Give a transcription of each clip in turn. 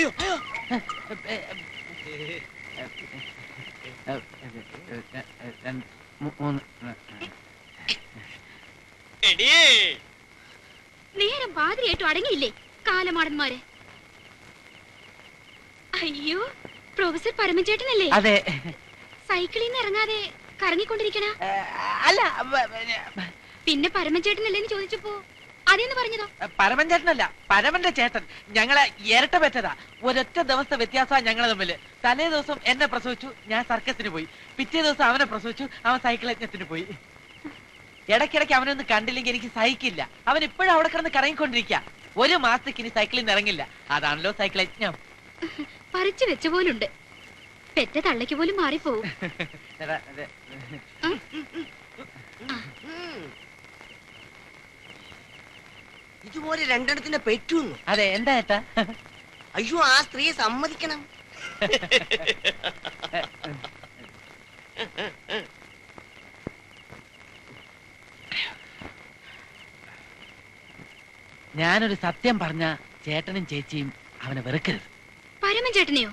അയ്യോ. നേരം പാതിരിയായിട്ടും അടങ്ങിയില്ലേ കാലമാടന്മാരെ? അയ്യോ പ്രൊഫസർ പരമചേട്ടനല്ലേ? അതെ. സൈക്കിളിൽ നിന്ന് ഇറങ്ങാതെ കറങ്ങിക്കൊണ്ടിരിക്കണ? അല്ല പിന്നെ പരമചേട്ടനല്ലേന്ന് ചോദിച്ചപ്പോ അതേന്ന് പറഞ്ഞതോ? പരമൻ ചേട്ടനല്ല പരമന്റെ ചേട്ടൻ. ഞങ്ങളെ ഇരട്ട പറ്റതാ. ഒരൊറ്റ ദിവസത്തെ വ്യത്യാസമാണ് ഞങ്ങളെ തമ്മിൽ തലേ ദിവസം എന്നെ പ്രസവിച്ചു ഞാൻ സർക്കസിന് പോയി. പിറ്റേ ദിവസം അവനെ പ്രസവിച്ചു അവൻ സൈക്കിൾ യജ്ഞത്തിന് പോയി. ഇടയ്ക്കിടയ്ക്ക് അവനൊന്നും കണ്ടില്ലെങ്കിൽ എനിക്ക് സഹിക്കില്ല. അവൻ ഇപ്പോഴും അവിടെ കിടന്ന് കറങ്ങിക്കൊണ്ടിരിക്കുക ഒരു മാസത്തേക്ക് ഇനി സൈക്കിളിൽ നിന്ന് ഇറങ്ങില്ല. അതാണല്ലോ സൈക്കിൾ യജ്ഞം പറിച്ചു വെച്ച പോലുണ്ട്. പെറ്റ തള്ളയ്ക്ക് പോലും മാറിപ്പോവും എടാ, അതെ. ഇതുപോലെ രണ്ടെണ്ണത്തിന്റെ പെറ്റുന്നു. അതെ എന്താ ഏട്ടാ? അയ്യോ ആ സ്ത്രീയെ സമ്മതിക്കണം. ഞാനൊരു സത്യം പറഞ്ഞ ചേട്ടനും ചേച്ചിയും അവനെ വെറുക്കരുത്. പരമചേട്ടനെയോ?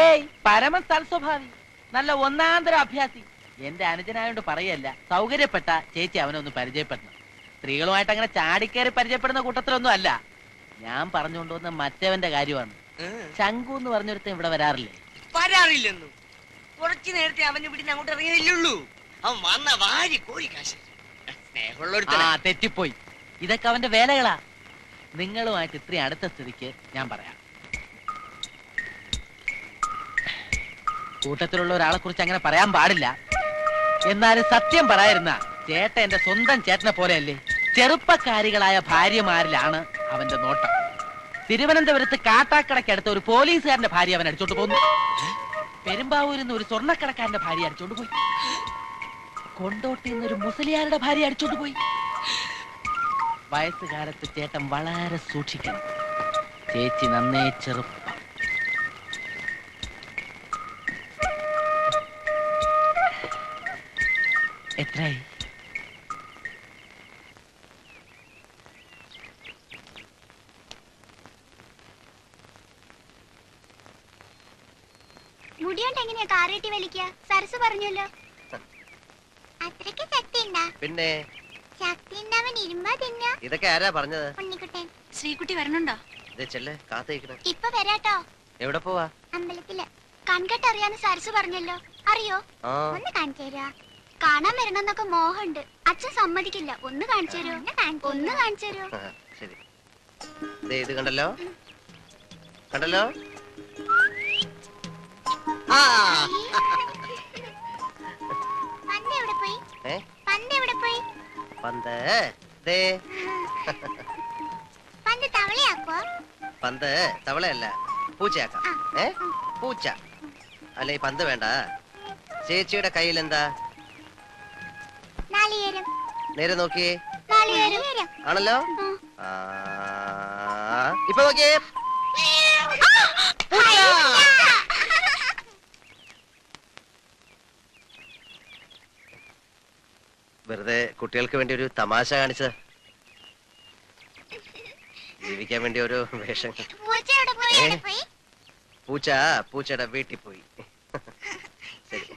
ഏയ് പരമ സൽസ്വഭാവി. നല്ല ഒന്നാന്തര അഭ്യാസി എന്റെ അനുജനായോണ്ട് പറയല്ല സൗകര്യപ്പെട്ട ചേച്ചി അവനെ ഒന്ന് പരിചയപ്പെടണം. സ്ത്രീകളുമായിട്ട് അങ്ങനെ ചാടിക്കേറി പരിചയപ്പെടുന്ന കൂട്ടത്തിലൊന്നും അല്ല. ഞാൻ പറഞ്ഞുകൊണ്ടുവന്ന മറ്റവന്റെ കാര്യമാണ്. ശംഖു എന്ന് പറഞ്ഞൊരുത്തൻ ഇവിടെ വരാറില്ലേ? വരാറില്ലെന്നു. കുറച്ചു നേരത്തെ അവൻ ഇവിടെ അങ്ങോട്ട് ഇറങ്ങിയതല്ലുള്ളൂ അവൻ വന്ന വാരി കോരി കാശ്. ആ തെറ്റിപ്പോയി. ഇതൊക്കെ അവന്റെ വേലകളാ. നിങ്ങളുമായിട്ട് ഇത്രയും അടുത്ത സ്ഥിതിക്ക് ഞാൻ പറയാം. കൂട്ടത്തിലുള്ള ഒരാളെ കുറിച്ച് അങ്ങനെ പറയാൻ പാടില്ല. എന്നാലും സത്യം പറയായിരുന്ന ചേട്ടൻ എന്റെ സ്വന്തം ചേട്ടനെ പോലെയല്ലേ? ചെറുപ്പക്കാരികളായ ഭാര്യമാരിലാണ് അവന്റെ നോട്ടം. തിരുവനന്തപുരത്ത് കാട്ടാക്കടക്കടുത്ത് ഒരു പോലീസുകാരന്റെ ഭാര്യ അവൻ അടിച്ചോണ്ട് പോന്നു. പെരുമ്പാവൂരിൽ നിന്ന് ഒരു സ്വർണക്കടക്കാരന്റെ ഭാര്യ അടിച്ചോണ്ട് പോയി. കൊണ്ടോട്ടിൽ നിന്ന് ഒരു മുസലിയാരുടെ ഭാര്യ അടിച്ചോണ്ട് പോയി. വയസ്സുകാലത്ത് ചേട്ടൻ വളരെ സൂക്ഷിക്കണം. ചേച്ചി നന്നേ ചെറുപ്പം. എത്രയായി എങ്ങനെയാ വലിക്കുക സരസ് പറഞ്ഞല്ലോ. അത്രയ്ക്ക് ശക്തി ഉണ്ടാ പിന്നെ? ശക്തി ഉണ്ടാവൻ ഇരുമ്പ തിന്ന. ഇതൊക്കെ ആരാ പറഞ്ഞത്? ഉണ്ണിക്കുട്ടൻ. ശ്രീകുട്ടി വരണുണ്ടോ? ഇപ്പൊ വരാട്ടോ. എവിടെ പോവാ? അമ്പലത്തിൽ. കൺകെട്ടറിയാന്ന് സരസ് പറഞ്ഞല്ലോ. അറിയോ? ഒന്ന് കാണിച്ചു തരാ കാണാൻ വരണമെന്നൊക്കെ മോഹമുണ്ട്. അച്ഛൻ സമ്മതിക്കില്ല. ഒന്ന് കാണിച്ചു തരോ ഒന്ന് കാണിച്ചു തരോ ശരി. ദേ ഇത് കണ്ടല്ലോ? കണ്ടല്ലോ? പന്ത്. തവളയല്ല പൂച്ചയാക്കാം. ഏ? പൂച്ച. അല്ല ഈ പന്ത് വേണ്ട. ചേച്ചിയുടെ കയ്യിൽ എന്താ നേരെ നോക്കിയേ. ആണല്ലോ? ആ. ഇപ്പൊ നോക്കിയേ. വെറുതെ കുട്ടികൾക്ക് വേണ്ടി ഒരു തമാശ കാണിച്ചത്. ജീവിക്കാൻ വേണ്ടി ഒരു വേഷം പൂച്ച പൂച്ചയുടെ വീട്ടിൽ പോയി. ശരി.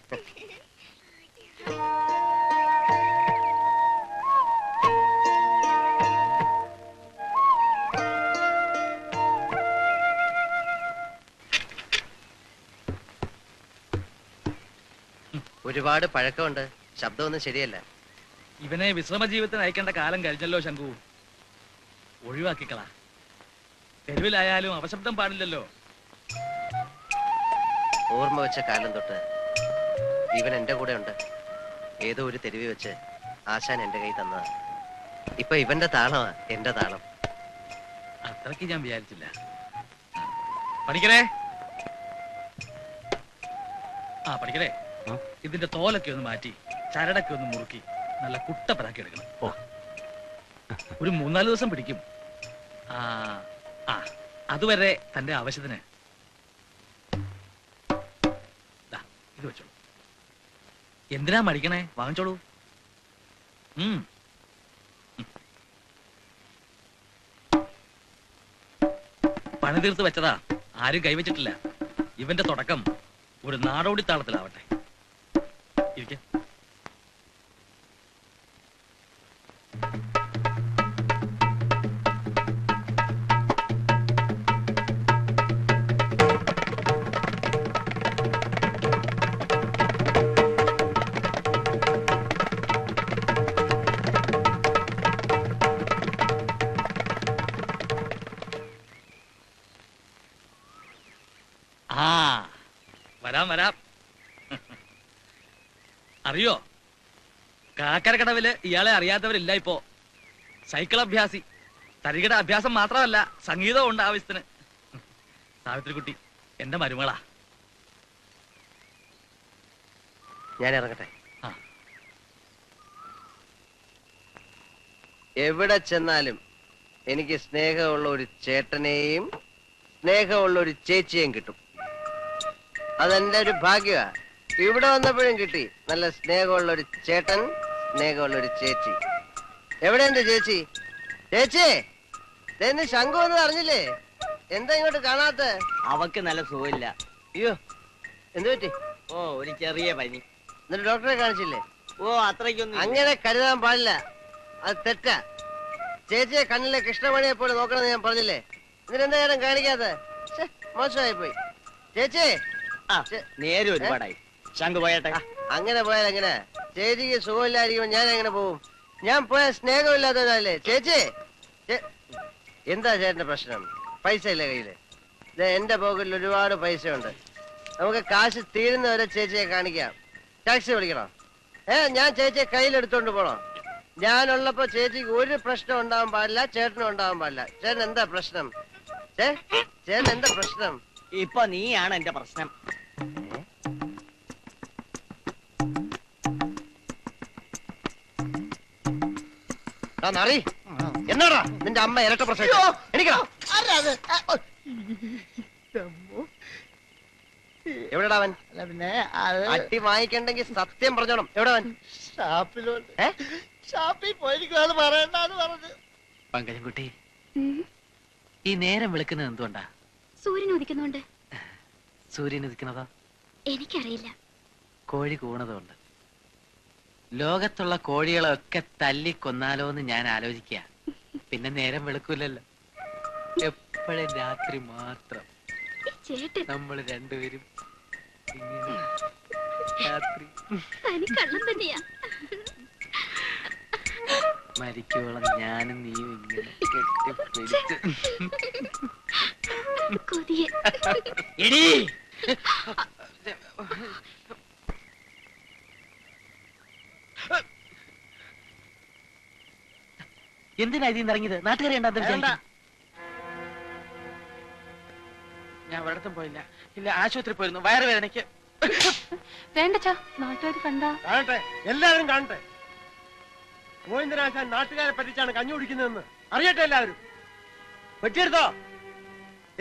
ഒരുപാട് പഴക്കമുണ്ട്. ശബ്ദമൊന്നും ശരിയല്ല. ഇവനെ വിശ്രമ ജീവിതത്തിന് അയക്കേണ്ട കാലം കഴിഞ്ഞല്ലോ ശംഖു. ഒഴിവാക്കിക്കളാ. തെരുവിലായാലും അവശബ്ദം പാടില്ലല്ലോ. ഓർമ്മ വെച്ച കാലം തൊട്ട് ഇവൻ എന്റെ കൂടെ ഉണ്ട്. ഏതോ ഒരു തെരുവി വെച്ച് ആശാൻ എന്റെ കൈ തന്നതാ. ഇപ്പൊ ഇവന്റെ താളമാ എന്റെ താളം. അത്രയ്ക്ക് ഞാൻ വിചാരിച്ചില്ല. പഠിക്കണേ. ആ പഠിക്കണേ. ഇതിന്റെ തോലൊക്കെ ഒന്ന് മാറ്റി ചരടൊക്കെ ഒന്ന് മുറുക്കി. നല്ല കുട്ടപ്പനാക്കി എടുക്കണം. ഓ. ഒരു മൂന്നാൽ ദിവസം പിടിക്കും. ആ ആ അതുവരെ തന്റെ ആവശ്യത്തിന്. ഇത് വെച്ചോളൂ. എന്തിനാ മടിക്കണേ? വാങ്ങിച്ചോളൂ. ഉം. പണി തീർത്ത് വെച്ചതാ ആരും കൈവച്ചിട്ടില്ല. ഇവന്റെ തുടക്കം ഒരു നാടോടി താളത്തിലാവട്ടെ ഇരിക്കെ. അറിയോ? കാക്കരക്കടവിൽ ഇയാളെ അറിയാത്തവരില്ല ഇപ്പോ. സൈക്കിൾ അഭ്യാസി. തരികിട അഭ്യാസം മാത്രമല്ല സംഗീതവും ഉണ്ട് ആവശ്യത്തിന്. സാവിത്രിക്കുട്ടി എന്റെ മരുമകളാ. ഞാൻ ഇറങ്ങട്ടെ. ആ. എവിടെ ചെന്നാലും എനിക്ക് സ്നേഹമുള്ള ഒരു ചേട്ടനെയും സ്നേഹമുള്ള ഒരു ചേച്ചിയെയും കിട്ടും. അതെന്റെ ഒരു ഭാഗ്യമാ ഇവിടെ വന്നപ്പോഴും കിട്ടി. നല്ല സ്നേഹമുള്ള ഒരു ചേട്ടൻ സ്നേഹമുള്ള ഒരു ചേച്ചി. എവിടെ എന്റെ ചേച്ചി ചേച്ചി ഇതെന്ന് ശംഖു എന്ന് അറിഞ്ഞില്ലേ? എന്താ ഇങ്ങോട്ട് കാണാത്ത? അവക്ക് നല്ല സുഖമില്ല. അയ്യോ എന്ത് പറ്റി? ഓ ഒരു ചെറിയ പനി. എന്നിട്ട് ഡോക്ടറെ കാണിച്ചില്ലേ? ഓ അത്രയ്ക്കൊന്നും അങ്ങനെ കരുതാൻ പാടില്ല. അത് തെറ്റാ. ചേച്ചിയെ കണ്ണിലെ കൃഷ്ണമണിയെ പോലെ നോക്കണമെന്ന് ഞാൻ പറഞ്ഞില്ലേ? ഇതിനെന്താ കാണിക്കാത്ത? മോശമായി പോയി ചേച്ചി നേരെ ഒരുപാടായി. ശംഖു പോയട്ടെ. അങ്ങനെ പോയാൽ എങ്ങനെ? ചേച്ചിക്ക് സുഖമില്ലായിരിക്കുമ്പോ ഞാൻ എങ്ങനെ പോവും? ഞാൻ പോയാൽ സ്നേഹമില്ലാത്തവരല്ലേ ചേച്ചി എന്താ ചേട്ടന്റെ പ്രശ്നം? പൈസ ഇല്ല കയ്യിൽ? എന്റെ പോക്കറ്റിൽ ഒരുപാട് പൈസ ഉണ്ട് നമുക്ക് കാശ് തീരുന്നവരെ ചേച്ചിയെ കാണിക്കാം. ടാക്സി വിളിക്കണോ? ഏ ഞാൻ ചേച്ചിയെ കയ്യിലെടുത്തോണ്ട് പോണോ? ഞാനുള്ളപ്പോ ചേച്ചിക്ക് ഒരു പ്രശ്നം ഉണ്ടാവാൻ പാടില്ല ചേട്ടനും ഉണ്ടാവാൻ പാടില്ല. ചേട്ടൻ എന്താ പ്രശ്നം? ചേട്ടൻ എന്താ പ്രശ്നം? ഇപ്പൊ നീയാണ് എന്റെ പ്രശ്നം. നറി. എന്നാടാ നിന്റെ അമ്മ ഇരട്ട പ്രശ്നം എനിക്കോ എവിടെടാ അവൻ? അല്ല പിന്നെ അത് അട്ടി വാങ്ങിക്കണ്ടെങ്കിൽ സത്യം പറഞ്ഞോണം. എവിടെ അവൻ? ഷാപ്പിലോട്ട്? ഷാപ്പിൽ പോയിരിക്കും പറയണ്ടെന്ന് പറഞ്ഞു. പങ്കജൻകുട്ടി ഈ നേരം വിളിക്കുന്നത് എന്തുകൊണ്ടാ? സൂര്യൻ ഉദിക്കുന്നുണ്ട്. സൂര്യൻ ഉദിക്കുന്നതാ? എനിക്കറിയില്ല. കോഴി കൂണതുകൊണ്ട് ലോകത്തുള്ള കോഴികളൊക്കെ തല്ലിക്കൊന്നാലോ എന്ന് ഞാൻ ആലോചിക്കുക പിന്നെ നേരം വെളുക്കൂലല്ലോ. എപ്പോഴും രാത്രി മാത്രം ചേട്ടൻ നമ്മൾ രണ്ടുപേരും ഇങ്ങനെ രാത്രി തനി കള്ളം തന്നെയാ. മരിക്കോളം ഞാനും നീയും ഇങ്ങനെ കെട്ടിപ്പിടിച്ച്. കൊതിയെ. എടീ! എന്തിനാ ഇതിൽ ഇറങ്ങിയത്? നാട്ടുകാരെ ഞാൻ ഒരിടത്തും പോയില്ല. ഇല്ല ആശുപത്രി പോയിരുന്നു. വയറുവേദനയ്ക്ക്. വേണ്ടച്ചാ നാട്ടുകാർ കണ്ടാ. കാണട്ടെ. എല്ലാവരും കാണട്ടെ. ഗോവിന്ദരാശാൻ നാട്ടുകാരെ പറ്റിച്ചാണ് കഞ്ഞു കുടിക്കുന്നതെന്ന്. അറിയട്ടെ എല്ലാവരും. വെട്ടിയെടുത്തോ.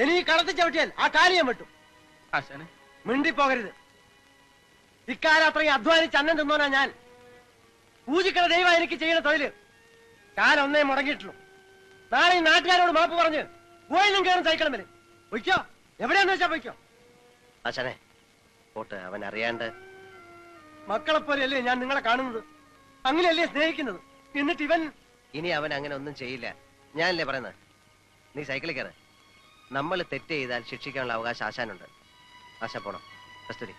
ഇനി ഈ കളത്തി ചവിട്ടിയാൽ ആ കാര്യം വെട്ടും. ആശാനെ. മിണ്ടിപ്പോകരുത്. ഇക്കാലം അത്രയും അധ്വാനിച്ച് അന്നം തിന്നോനാ ഞാൻ. പൂജിക്കണ ദൈവം എനിക്ക് ചെയ്യുന്ന തൊഴിൽ. കാലം ഒന്നേ മുടങ്ങിയിട്ടുള്ളൂ. നാളെ ഈ നാട്ടുകാരോട് മാപ്പ് പറഞ്ഞ് പോയിലും കയറും സൈക്കിളും വരും. പൊയ്ക്കോ. എവിടെയാന്ന് വെച്ചാ പൊയ്ക്കോ? ആശാനെ പോട്ടെ അവൻ അറിയാണ്ട്. മക്കളെ പോലെയല്ലേ ഞാൻ നിങ്ങളെ കാണുന്നത്? അങ്ങനെയല്ലേ സ്നേഹിക്കുന്നത്? എന്നിട്ട് ഇവൻ ഇനി അവൻ അങ്ങനെ ഒന്നും ചെയ്യില്ല. ഞാനല്ലേ പറയുന്നത് നീ സൈക്കിളിൽ കയറ. നമ്മൾ തെറ്റ് ചെയ്താൽ ശിക്ഷിക്കാനുള്ള അവകാശം ആശാനുണ്ട്. ആശാ പോണം. കസ്തൂരി.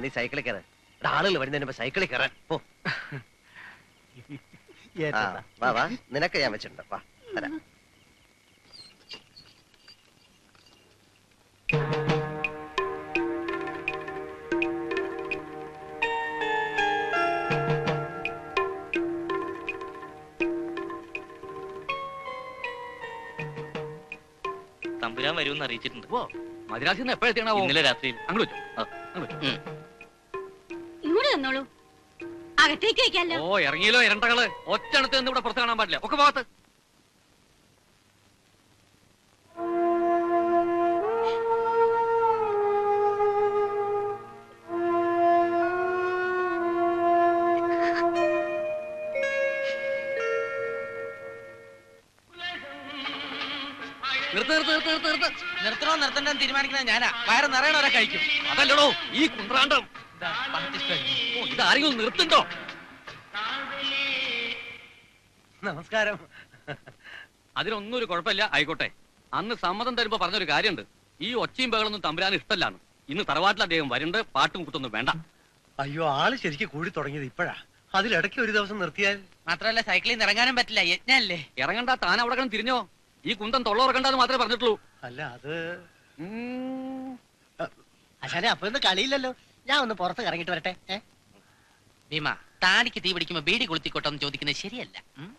നീ സൈക്കിളിൽ കയറ. ആളുകൾ വരുന്നതിന് മുമ്പ് സൈക്കിളിൽ കയറാൻ. പോ. ആ, വാ വാ. നിനക്ക് ഞാൻ വെച്ചിട്ടുണ്ട്. വാ തരാം തമ്പുരാൻ വരുമെന്ന് അറിയിച്ചിട്ടുണ്ട്. ഓ മദ്രാസിൽ നിന്ന് എപ്പോഴെത്തിയാണോ ഇന്നലെ രാത്രിയിൽ. അങ്ങോട്ട് വെച്ചോ. അങ്ങോട്ട് വെച്ചോ. ഇങ്ങോട്ട് തന്നോളൂ അകത്തേക്ക് വെക്കാലോ ഓ ഇറങ്ങിയല്ലോ ഇരണ്ടകൾ ഒറ്റണത്ത് നിന്ന് ഇവിടെ പുറത്ത് കാണാൻ പാടില്ല. ഒക്കെ ഭാഗത്ത്. നിർത്ത് നിർത്ത് നിർത്ത് നിർത്ത് നിർത്ത്. നിർത്തണോ നിർത്തണ്ടെന്ന് തീരുമാനിക്കുന്നത് ഞാനാ. വയറ് നിറയണവരെ കഴിക്കും. അതല്ലടോ ഈ കുന്ത്രാണ്ടം. ഇതാരെങ്കിലും നിർത്തുണ്ടോ? നമസ്കാരം. അതിനൊന്നും ഒരു കുഴപ്പമില്ല ആയിക്കോട്ടെ. അന്ന് സമ്മതം തരുമ്പോ പറഞ്ഞൊരു കാര്യമുണ്ട്. ഈ ഒച്ചയും ബഹളൊന്നും തമ്പുരാൻ ഇഷ്ടല്ലാണ് ഇന്ന് തറവാട്ടിൽ അദ്ദേഹം വരണ്ട് പാട്ടും കുത്തൊന്നും വേണ്ട. അയ്യോ ആൾ ശരിക്കും കൂടി തുടങ്ങിയത് ഇപ്പോഴാ. അതിലിടയ്ക്ക് ഒരു ദിവസം നിർത്തിയാൽ? മാത്രമല്ല സൈക്കിളിൽ നിന്ന് ഇറങ്ങാനും പറ്റില്ല. യജ്ഞല്ലേ? ഇറങ്ങണ്ട താൻ അവിടെ കിടന്ന് തിരിഞ്ഞോ? ഈ കുന്തം തൊള്ളോറക്കണ്ടെന്ന് മാത്രമേ പറഞ്ഞിട്ടുള്ളൂ. അല്ല അത്. അച്ഛനെ അപ്പൊ ഇന്ന് കളിയില്ലല്ലോ? ഞാൻ ഒന്ന് പുറത്ത് കറങ്ങിട്ട് വരട്ടെ ഭീമ താടിക്ക് തീ പിടിക്കുമ്പോ ബീഡി കൊളുത്തിക്കോട്ടെ എന്ന് ചോദിക്കുന്നത് ശരിയല്ല ഉം?